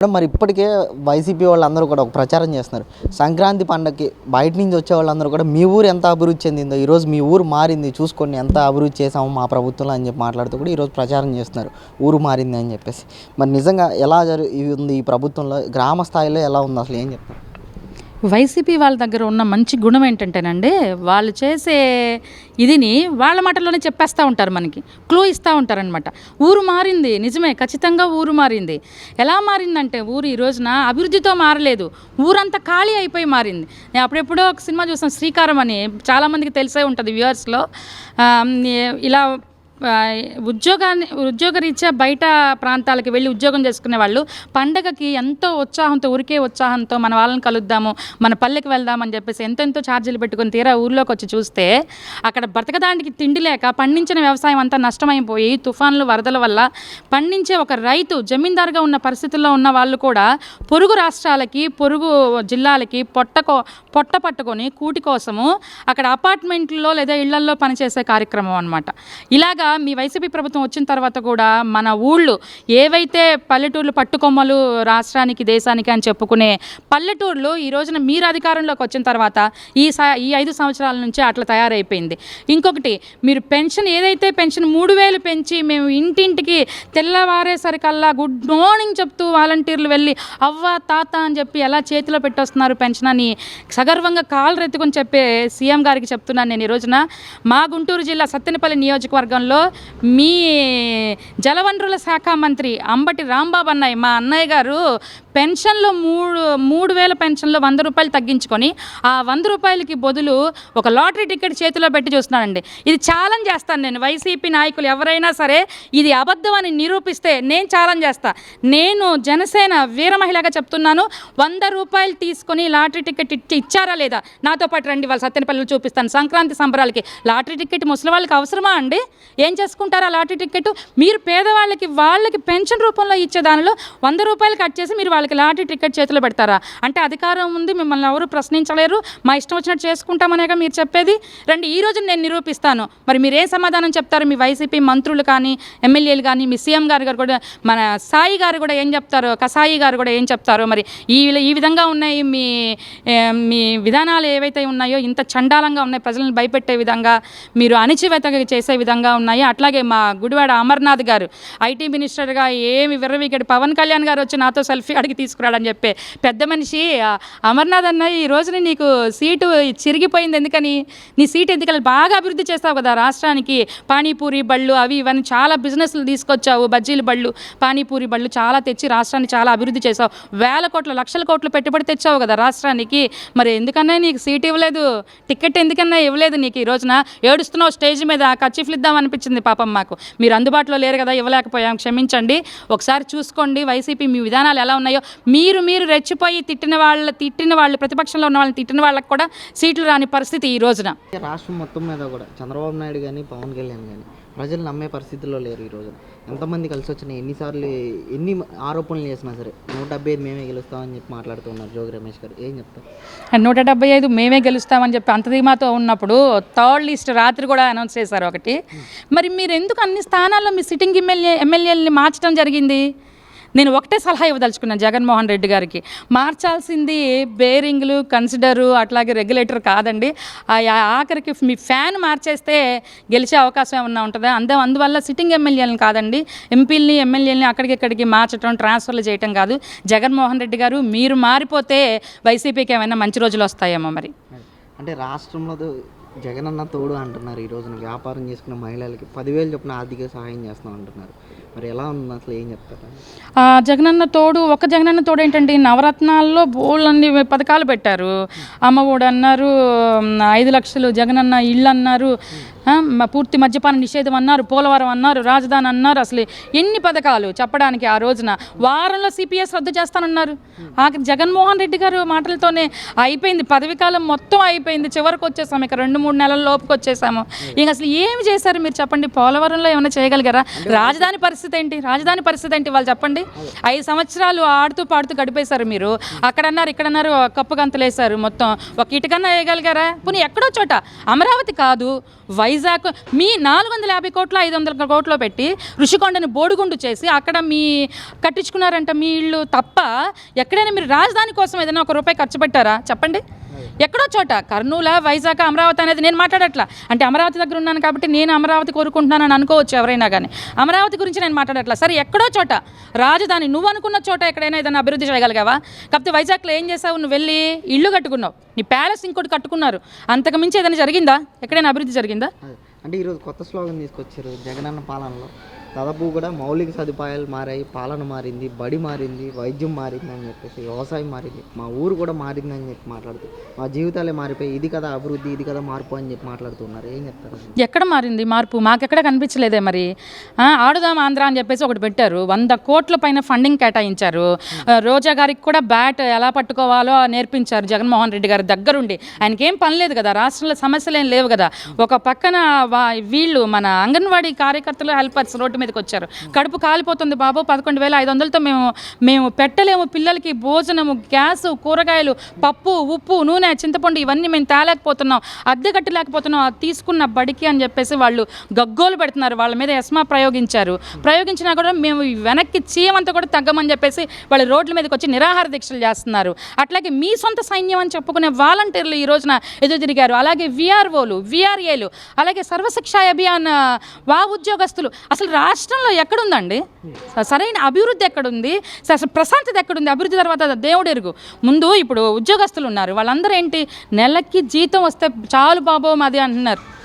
Madam మరి ఇప్పటికే YCP వాళ్ళందరూ కూడా ఒక ప్రచారం చేస్తున్నారు. సంక్రాంతి పండగకి బయట నుంచి వచ్చే వాళ్ళందరూ కూడా మీ ఊరు ఎంత అభివృద్ధి చెందిందో ఈరోజు మీ ఊరు మారింది చూసుకోండి ఎంత అభివృద్ధి చేసాము మా ప్రభుత్వంలో అని చెప్పి మాట్లాడుతూ కూడా ఈరోజు ప్రచారం చేస్తున్నారు. ఊరు మారింది అని చెప్పేసి. మరి నిజంగా ఎలా జరు ఉంది ఈ ప్రభుత్వంలో గ్రామ స్థాయిలో ఎలా ఉంది అసలు ఏం చెప్తారు? వైసీపీ వాళ్ళ దగ్గర ఉన్న మంచి గుణం ఏంటంటేనండి వాళ్ళు చేసే ఇదిని వాళ్ళ మాటల్లోనే చెప్పేస్తూ ఉంటారు మనకి. క్లూ ఇస్తూ ఉంటారనమాట ఊరు మారింది నిజమే ఖచ్చితంగా ఊరు మారింది. ఎలా మారిందంటే ఊరు ఈ రోజున అభివృద్ధితో మారలేదు. ఊరంతా ఖాళీ అయిపోయి మారింది. నేను అప్పుడెప్పుడో ఒక సినిమా చూసాను శ్రీకారం అని చాలామందికి తెలిసే ఉంటుంది వ్యూవర్స్లో. ఇలా ఉద్యోగాన్ని ఉద్యోగరీత్యా బయట ప్రాంతాలకు వెళ్ళి ఉద్యోగం చేసుకునే వాళ్ళు పండగకి ఎంతో ఉత్సాహంతో ఊరికే ఉత్సాహంతో మన వాళ్ళని కలుద్దాము మన పల్లెకి వెళ్దామని చెప్పేసి ఎంతెంతో ఛార్జీలు పెట్టుకుని తీరా ఊర్లోకి వచ్చి చూస్తే అక్కడ బ్రతకడానికి తిండి లేక పండించిన వ్యవసాయం అంతా నష్టమైపోయి తుఫాన్లు వరదల వల్ల పండించే ఒక రైతు జమీందారుగా ఉన్న పరిస్థితుల్లో ఉన్న వాళ్ళు కూడా పొరుగు రాష్ట్రాలకి పొరుగు జిల్లాలకి పొట్టకో పొట్ట పట్టుకొని కూటి కోసము అక్కడ అపార్ట్మెంట్లో లేదా ఇళ్ళల్లో పనిచేసే కార్యక్రమం అనమాట ఇలాగా మీ వైసీపీ ప్రభుత్వం వచ్చిన తర్వాత కూడా మన ఊళ్ళు ఏవైతే పల్లెటూర్లు పట్టుకొమ్మలు రాష్ట్రానికి దేశానికి అని చెప్పుకునే పల్లెటూర్లు ఈ రోజున మీరు అధికారంలోకి వచ్చిన తర్వాత ఈ స ఈ ఐదు సంవత్సరాల నుంచి అట్లా తయారైపోయింది. ఇంకొకటి మీరు పెన్షన్ ఏదైతే పెన్షన్ మూడు వేలు పెంచి మేము ఇంటింటికి తెల్లవారేసరికల్లా గుడ్ మార్నింగ్ చెప్తూ వాలంటీర్లు వెళ్ళి అవ్వ తాత అని చెప్పి ఎలా చేతిలో పెట్టొస్తున్నారు పెన్షన్ అని సగర్వంగా కాలు రెత్తుకొని చెప్పే సీఎం గారికి చెప్తున్నాను నేను ఈ రోజున. మా గుంటూరు జిల్లా సత్తెనపల్లి నియోజకవర్గంలో మీ జలవనరుల శాఖ మంత్రి అంబటి రాంబాబు అన్నయ్య మా అన్నయ్య గారు పెన్షన్లో మూడు మూడు వేల పెన్షన్లో వంద రూపాయలు తగ్గించుకొని ఆ వంద రూపాయలకి బదులు ఒక లాటరీ టికెట్ చేతిలో పెట్టి చూస్తున్నానండి ఇది ఛాలెంజ్ చేస్తాను నేను. వైసీపీ నాయకులు ఎవరైనా సరే ఇది అబద్ధం అని నిరూపిస్తే నేను ఛాలెంజ్ చేస్తా. నేను జనసేన వీర మహిళగా చెప్తున్నాను. వంద రూపాయలు తీసుకొని లాటరీ టికెట్ ఇచ్చి ఇచ్చారా లేదా? నాతో పాటు రండి వాళ్ళు సత్యనపల్లిలో చూపిస్తాను. సంక్రాంతి సంబరాలకి. లాటరీ టికెట్ ముసలి వాళ్ళకి అవసరమా అండి? ఏ ఏం చేసుకుంటారా లాటరీ టికెట్? మీరు పేదవాళ్ళకి వాళ్ళకి పెన్షన్ రూపంలో ఇచ్చే దానిలో వంద రూపాయలు కట్ చేసి మీరు వాళ్ళకి లాటరీ టికెట్ చేతిలో పెడతారా? అంటే అధికారం ఉంది మిమ్మల్ని ఎవరు ప్రశ్నించలేరు. మా ఇష్టం వచ్చినట్టు చేసుకుంటామనేగా మీరు చెప్పేది. రండి ఈ రోజు నేను నిరూపిస్తాను. మరి మీరు ఏ సమాధానం చెప్తారు? మీ వైసీపీ మంత్రులు కానీ ఎమ్మెల్యేలు కానీ మీ సీఎం గారు గారు కూడా మన సాయి గారు కూడా ఏం చెప్తారో? కసాయి గారు కూడా ఏం చెప్తారో? మరి ఈ ఈ విధంగా ఉన్నాయి మీ మీ విధానాలు ఏవైతే ఉన్నాయో ఇంత చండాలంగా ఉన్నాయి ప్రజలను భయపెట్టే విధంగా మీరు అణిచివేతగా చేసే విధంగా ఉన్నాయి. అట్లాగే మా గుడివాడ అమర్నాథ్ గారు ఐటీ మినిస్టర్గా ఏమి విర్రవీగాడు పవన్ కళ్యాణ్ గారు వచ్చి నాతో సెల్ఫీ అడిగి తీసుకురాడని చెప్పే పెద్ద మనిషి అమర్నాథ్ అన్న ఈ రోజున నీకు సీటు చిరిగిపోయింది ఎందుకని? నీ సీట్ ఎందుకని? బాగా అభివృద్ధి చేస్తావు కదా రాష్ట్రానికి. పానీపూరి బళ్ళు అవి ఇవన్నీ చాలా బిజినెస్లు తీసుకొచ్చావు. బజ్జీల బళ్ళు పానీపూరి బళ్ళు చాలా తెచ్చి రాష్ట్రాన్ని చాలా అభివృద్ధి చేసావు వేల కోట్ల లక్షల కోట్లు పెట్టుబడి తెచ్చావు కదా రాష్ట్రానికి. మరి ఎందుకన్నా నీకు సీట్ ఇవ్వలేదు? టికెట్ ఎందుకన్నా ఇవ్వలేదు నీకు ఈ రోజున? ఏడుస్తున్నావు స్టేజ్ మీద కచ్చిఫ్లు ఇద్దాం అనిపించింది. పాపం మాకు. మీరు అందుబాటులో లేరు కదా ఇవ్వలేకపోయాం. క్షమించండి. ఒకసారి చూసుకోండి. వైసీపీ మీ విధానాలు ఎలా ఉన్నాయో. మీరు మీరు రెచ్చిపోయి తిట్టిన వాళ్ళ తిట్టిన వాళ్ళు ప్రతిపక్షంలో ఉన్న వాళ్ళని తిట్టిన వాళ్ళకి కూడా సీట్లు రాని పరిస్థితి ఈ రోజున. రాష్ట్రం మొత్తం మీద కూడా చంద్రబాబు నాయుడు కానీ పవన్ కళ్యాణ్ కానీ ప్రజలు నమ్మే పరిస్థితుల్లో లేరు ఈ రోజు ఎంతమంది కలిసి వచ్చినాయి ఎన్నిసార్లు ఎన్ని ఆరోపణలు చేసినా సరే నూట డెబ్బై ఐదు మేమే గెలుస్తామని చెప్పి మాట్లాడుతున్నారు జోగి రమేష్ గారు. ఏం చెప్తారు నూట డెబ్బై ఐదు మేమే గెలుస్తామని చెప్పి అంత ధీమాతో ఉన్నప్పుడు థర్డ్ లిస్ట్ రాత్రి కూడా అనౌన్స్ చేశారు ఒకటి. మరి మీరు ఎందుకు అన్ని స్థానాల్లో మీ సిట్టింగ్ ఎమ్మెల్యే ఎమ్మెల్యేలని మార్చడం జరిగింది? నేను ఒకటే సలహా ఇవ్వదలుచుకున్నాను జగన్మోహన్ రెడ్డి గారికి. మార్చాల్సింది బేరింగ్లు కన్సిడరు అట్లాగే రెగ్యులేటర్ కాదండి. ఆ ఆఖరికి మీ ఫ్యాన్ మార్చేస్తే గెలిచే అవకాశం ఏమన్నా ఉంటుందా? అందే అందువల్ల సిట్టింగ్ ఎమ్మెల్యేలను కాదండి ఎంపీలని ఎమ్మెల్యేలని అక్కడికిక్కడికి మార్చడం ట్రాన్స్ఫర్లు చేయటం కాదు. జగన్మోహన్ రెడ్డి గారు మీరు మారిపోతే వైసీపీకి ఏమైనా మంచి రోజులు వస్తాయేమో మరి అంటే రాష్ట్రంలో జగనన్న తోడు అంటున్నారు ఈ రోజున వ్యాపారం చేసుకున్న మహిళలకి. పదివేలు చొప్పున ఆర్థిక సహాయం చేస్తాం అంటున్నారు. మరి ఎలా ఉంది అసలు ఏం చెప్తారు? ఆ, జగనన్న తోడు ఒక జగనన్న తోడు ఏంటంటే నవరత్నాల్లో బోళ్ళన్ని పథకాలు పెట్టారు. అమ్మఒడు అన్నారు ఐదు లక్షలు జగనన్న ఇళ్ళు అన్నారు. పూర్తి మద్యపాన నిషేధం అన్నారు పోలవరం అన్నారు రాజధాని అన్నారు అసలు ఎన్ని పథకాలు చెప్పడానికి ఆ రోజున వారంలో సిపిఎస్ రద్దు చేస్తానన్నారు. ఆఖరి జగన్మోహన్ రెడ్డి గారు మాటలతోనే అయిపోయింది పదవికాలం మొత్తం అయిపోయింది చివరికి వచ్చేసాము ఇక రెండు మూడు నెలల లోపుకి వచ్చేసాము. ఇంక అసలు ఏమి చేశారు మీరు చెప్పండి? పోలవరంలో ఏమైనా చేయగలిగారా? రాజధాని పరిస్థితి ఏంటి? రాజధాని పరిస్థితి ఏంటి వాళ్ళు చెప్పండి? ఐదు సంవత్సరాలు ఆడుతూ పాడుతూ గడిపేశారు మీరు. అక్కడన్నారు ఇక్కడన్నారు కప్పు గంతలేశారు మొత్తం. ఒక ఇటుకన్నా వేయగలిగారా? పోనీ ఎక్కడో చోట. అమరావతి కాదు వైజాగ్ వైజాగ్ మీ నాలుగు వందల యాభై కోట్ల ఐదు వందల కోట్లో పెట్టి ఋషికొండని బోడిగుండు చేసి అక్కడ మీ కట్టించుకున్నారంట మీ ఇల్లు తప్ప ఎక్కడైనా మీరు రాజధాని కోసం ఏదైనా ఒక రూపాయి ఖర్చు పెట్టారా? చెప్పండి. ఎక్కడో చోట. కర్నూలు వైజాగ్ అమరావతి అనేది నేను మాట్లాడట్లా. అంటే అమరావతి దగ్గర ఉన్నాను కాబట్టి నేను అమరావతి కోరుకుంటున్నానని అనుకోవచ్చు ఎవరైనా కానీ అమరావతి గురించి నేను మాట్లాడట్లా. సరే ఎక్కడో చోట. రాజధాని నువ్వు అనుకున్న చోట ఎక్కడైనా ఏదైనా అభివృద్ధి చేయగలిగావా? కాకపోతే వైజాగ్లో ఏం చేసావు నువ్వు వెళ్ళి ఇల్లు కట్టుకున్నావు. నీ ప్యాలెస్ ఇంకోటి కట్టుకున్నారు. అంతకు మించి ఏదైనా జరిగిందా? ఎక్కడైనా అభివృద్ధి జరిగిందా? అంటే ఈరోజు కొత్త స్లోగన్ తీసుకొచ్చారు జగనన్న పాలనలో. దాదాపు కూడా మౌలిక సదుపాయాలు మారాయి పాలన మారింది బడి మారింది వైద్యం మారింది అని చెప్పేసి వ్యవసాయం మారింది. మా ఊరు కూడా మారింది అని చెప్పి మాట్లాడుతూ మా జీవితాలే మారిపోయి ఇది కదా అభివృద్ధి ఇది కదా మార్పు అని చెప్పి మాట్లాడుతున్నారు. ఏం చెప్తారు ఎక్కడ మారింది మార్పు? మాకెక్కడ కనిపించలేదే మరి? ఆడుదాం ఆంధ్ర అని చెప్పేసి ఒకటి పెట్టారు. వంద కోట్ల పైన ఫండింగ్ కేటాయించారు. రోజా గారికి కూడా బ్యాట్ ఎలా పట్టుకోవాలో నేర్పించారు జగన్మోహన్ రెడ్డి గారి దగ్గరుండి. ఆయనకి ఏం పని లేదు కదా రాష్ట్రంలో సమస్యలు ఏం లేవు కదా. ఒక పక్కన వీళ్ళు మన అంగన్వాడీ కార్యకర్తలు హెల్పర్స్ రోడ్డు మీదకి వచ్చారు కడుపు కాలిపోతుంది బాబు. పదకొండు వేల ఐదు వందలతో మేము మేము పెట్టలేము. పిల్లలకి భోజనము గ్యాస్ కూరగాయలు పప్పు ఉప్పు నూనె చింతపండు ఇవన్నీ మేము తేలేకపోతున్నాం. అద్దె కట్టలేకపోతున్నాం. అది తీసుకున్న బడికి అని చెప్పేసి వాళ్ళు గగ్గోలు పెడుతున్నారు. వాళ్ళ మీద ఎస్మా ప్రయోగించారు. ప్రయోగించినా కూడా మేము వెనక్కి చీమంతా కూడా తగ్గమని చెప్పేసి వాళ్ళు రోడ్ల మీదకి వచ్చి నిరాహార దీక్షలు చేస్తున్నారు. అట్లాగే మీ సొంత సైన్యం అని చెప్పుకునే వాలంటీర్లు ఈ రోజున ఎదురు తిరిగారు. అలాగే విఆర్ఓలు విఆర్ఏలు అలాగే సర్వశిక్ష అభియాన్ వా ఉద్యోగస్తులు. అసలు రాష్ట్రంలో ఎక్కడుందండి? సరైన అభివృద్ధి ఎక్కడుంది? స- ప్రశాంతత ఎక్కడుంది? అభివృద్ధి తర్వాత దేవుడు ఎరుగు. ముందు ఇప్పుడు ఉద్యోగస్తులు ఉన్నారు. వాళ్ళందరూ ఏంటి? నెలకి జీతం వస్తే చాలు బాబో మాది అంటున్నారు.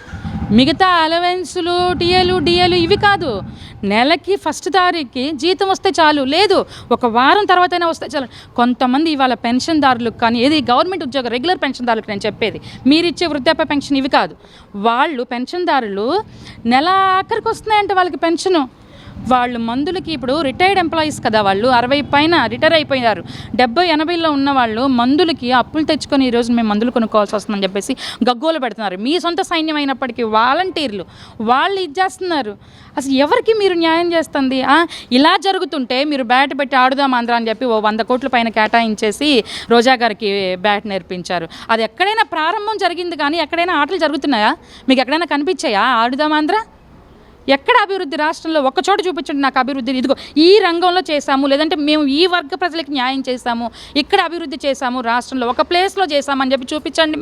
మిగతా అలవెన్సులు టీఏలు డిఏలు ఇవి కాదు. నెలకి ఫస్ట్ తారీఖుకి జీతం వస్తే చాలు. లేదు ఒక వారం తర్వాతైనా వస్తే చాలు. కొంతమంది ఇవాళ పెన్షన్దారులకు కానీ ఏది గవర్నమెంట్ ఉద్యోగ రెగ్యులర్ పెన్షన్దారులకు నేను చెప్పేది మీరు ఇచ్చే వృద్ధాప్య పెన్షన్ ఇవి కాదు. వాళ్ళు పెన్షన్దారులు నెల ఆఖరికి వస్తున్నాయంటే వాళ్ళకి పెన్షను. వాళ్ళు మందులకి ఇప్పుడు రిటైర్డ్ ఎంప్లాయీస్ కదా వాళ్ళు. అరవై పైన రిటైర్ అయిపోయారు డెబ్బై ఎనభైలో ఉన్న వాళ్ళు మందులకి అప్పులు తెచ్చుకొని ఈరోజు మేము మందులు కొనుక్కోవాల్సి వస్తుందని చెప్పేసి గగ్గోలు పెడుతున్నారు. మీ సొంత సైన్యం అయినప్పటికీ వాలంటీర్లు వాళ్ళు ఇచ్చేస్తున్నారు అసలు ఎవరికి మీరు న్యాయం చేస్తుంది? ఇలా జరుగుతుంటే మీరు బ్యాట్ పెట్టి ఆడుదాం ఆంధ్ర అని చెప్పి ఓ వంద కోట్ల పైన కేటాయించేసి రోజా గారికి బ్యాట్ నేర్పించారు. అది ఎక్కడైనా ప్రారంభం జరిగింది కానీ ఎక్కడైనా ఆటలు జరుగుతున్నాయా? మీకు ఎక్కడైనా కనిపించాయా? ఆడుదాం ఆంధ్ర? ఎక్కడ అభివృద్ధి రాష్ట్రంలో ఒక్క చోట చూపించండి నాకు అభివృద్ధి ఇదిగో ఈ రంగంలో చేశాము లేదంటే మేము ఈ వర్గ ప్రజలకు న్యాయం చేశాము ఇక్కడ అభివృద్ధి చేశాము రాష్ట్రంలో ఒక ప్లేస్లో చేశామని చెప్పి చూపించండి మీరు.